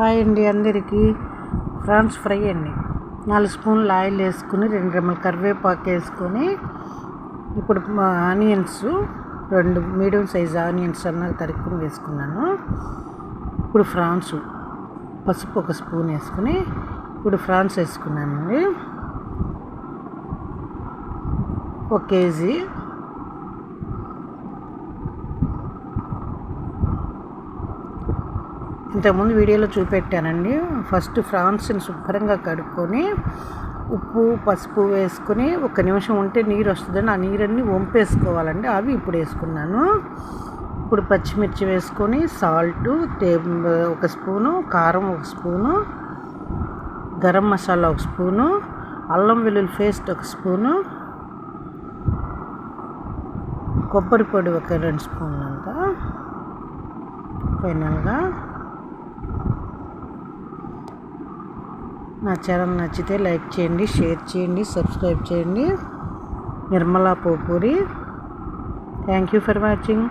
Hi అండి అందరికీ. France fry అండి. నాలుగు స్పూన్లు ఆయిల్ వేసుకుని రెండు రెమ్మల కరివేపాకు వేసుకొని ఇప్పుడు ఆనియన్స్ రెండు మీడియం సైజ్ ఆనియన్స్ అన్నది తరుక్కుని వేసుకున్నాను. ఇప్పుడు ఫ్రాన్స్ పసుపు ఒక స్పూన్ వేసుకుని ఇప్పుడు ఫ్రాన్స్ వేసుకున్నానండి. ఒక కేజీ ఇంతకుముందు వీడియోలో చూపెట్టానండి. ఫస్ట్ ఫ్రాన్స్ని శుభ్రంగా కడుక్కొని ఉప్పు పసుపు వేసుకొని ఒక నిమిషం ఉంటే నీరు వస్తుందని ఆ నీరన్నీ వంపేసుకోవాలండి. అవి ఇప్పుడు వేసుకున్నాను. ఇప్పుడు పచ్చిమిర్చి వేసుకొని సాల్ట్ ఒక స్పూను కారం ఒక స్పూను గరం మసాలా ఒక స్పూను అల్లం వెల్లుల్లి పేస్ట్ ఒక స్పూను కొబ్బరి పొడి ఒక రెండు స్పూన్లు అంతా ఫైనల్గా నా ఛానల్ నచ్చితే లైక్ చేయండి షేర్ చేయండి సబ్స్క్రైబ్ చేయండి. Nirmala Popuri. Thank you for watching